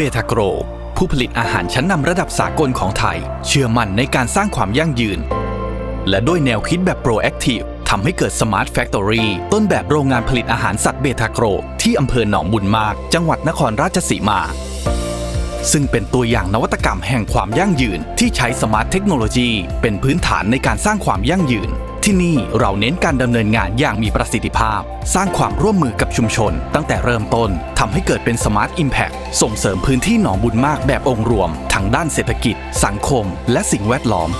บทาโกร ผู้ผลิตอาหารชั้นนำระดับสากลของไทย เชื่อมั่นในการสร้างความยั่งยืน และด้วยแนวคิดแบบ proactive ทำให้เกิด Smart Factory ต้นแบบโรงงานผลิตอาหารสัตว์เบทาโกร ที่อำเภอหนองบุญมาก จังหวัดนครราชสีมา ซึ่งเป็นตัวอย่างนวัตกรรมแห่งความยั่งยืน ที่ใช้สมาร์ทเทคโนโลยี เป็นพื้นฐานในการสร้างความยั่งยืน ที่นี่เราเน้นการดำเนินงานอย่างมีประสิทธิภาพ สร้างความร่วมมือกับชุมชน ตั้งแต่เริ่มต้นทำให้เกิดเป็นสมาร์ทอิมแพ t ส่งเสริมพื้นที่หนองบุญมากแบบองค์รวม ทั้งด้านเศรษฐกิจ สังคม และสิ่งแวดล้อม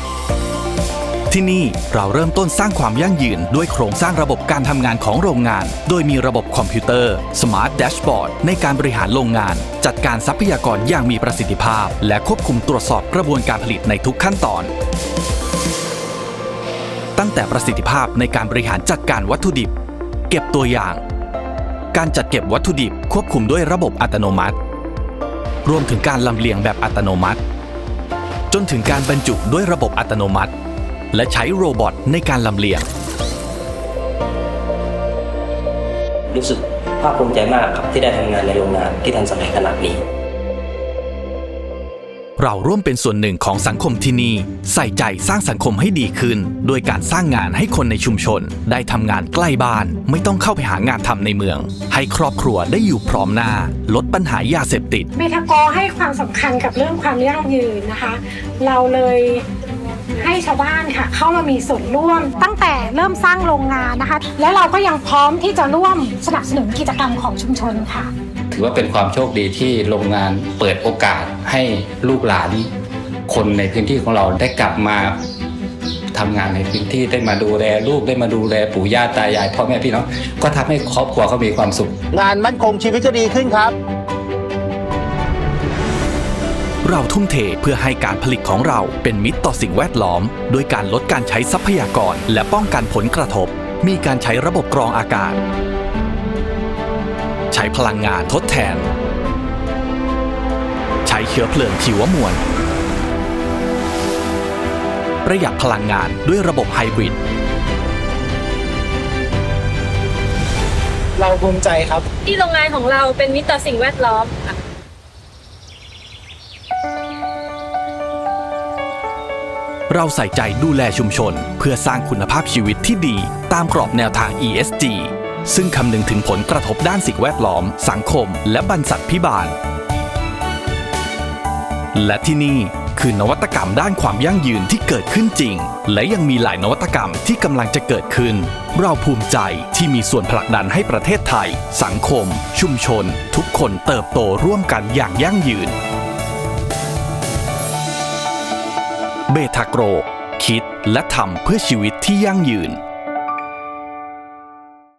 ที่นี่เราเริ่มต้นสร้างความยั่งยืนด้วยโครงสร้างระบบการทำงานของโรงงาน โดยมีระบบคอมพิวเตอร์ Smart Dashboard ในการบริหารโรงงาน จัดการทรัพยากรอย่างมีประสิทธิภาพ และควบคุมตรวจสอบกระบวนการผลิตในทุกขั้นตอน ตั้งแต่ประสิทธิภาพในการบริหารจัดการวัตถุดิบ เก็บตัวอย่าง การจัดเก็บวัตถุดิบควบคุมด้วยระบบอัตโนมัติ รวมถึงการลำเลียงแบบอัตโนมัติ จนถึงการบรรจุด้วยระบบอัตโนมัติ และใช้โรบอทในการลำเลียง รู้สึกภาคภูมิใจมากครับที่ได้ทำงานในโรงงานที่ทันสมัยขนาดนี้ เราร่วมเป็นส่วนหนึ่งของสังคมที่นี่ ใส่ใจสร้างสังคมให้ดีขึ้น โดยการสร้างงานให้คนในชุมชน ได้ทำงานใกล้บ้าน ไม่ต้องเข้าไปหางานทำในเมือง ให้ครอบครัวได้อยู่พร้อมหน้า ลดปัญหายาเสพติด เมทาโกให้ความสำคัญกับเรื่องความยั่งยืนนะคะ เราเลยให้ชาวบ้านค่ะ เข้ามามีส่วนร่วม ตั้งแต่เริ่มสร้างโรงงานนะคะ และเราก็ยังพร้อมที่จะร่วมสนับสนุนกิจกรรมของชุมชนค่ะ ถือว่าเป็นความโชคดีที่โรงงานเปิดโอกาสให้ลูกหลาน คนในพื้นที่ของเราได้กลับมาทำงานในพื้นที่ได้มาดูแลลูกได้มาดูแลปู่ย่าตายายพ่อแม่พี่น้องก็ทำให้ครอบครัวเขามีความสุข งานมั่นคงชีวิตก็ดีขึ้นครับ เราทุ่มเทเพื่อให้การผลิตของเราเป็นมิตรต่อสิ่งแวดล้อม โดยการลดการใช้ทรัพยากรและป้องกันผลกระทบ มีการใช้ระบบกรองอากาศ ใช้พลังงานทดแทน ใช้เชื้อเพลิงชีวมวล ประหยัดพลังงานด้วยระบบไฮบริด เราภูมิใจครับ ที่โรงงานของเราเป็นมิตรต่อสิ่งแวดล้อมค่ะ เราใส่ใจดูแลชุมชน เพื่อสร้างคุณภาพชีวิตที่ดีตามกรอบแนวทาง ESG ซึ่งคำนึงถึงผลกระทบด้านสิ่งแวดล้อม สังคม และบรรษัทพิบาล และที่นี่คือนวัตกรรมด้านความยั่งยืนที่เกิดขึ้นจริง และยังมีหลายนวัตกรรมที่กำลังจะเกิดขึ้น เราภูมิใจที่มีส่วนผลักดันให้ประเทศไทย สังคม ชุมชน ทุกคนเติบโตร่วมกันอย่างยั่งยืน เบทาโกร คิดและทำเพื่อชีวิตที่ยั่งยืน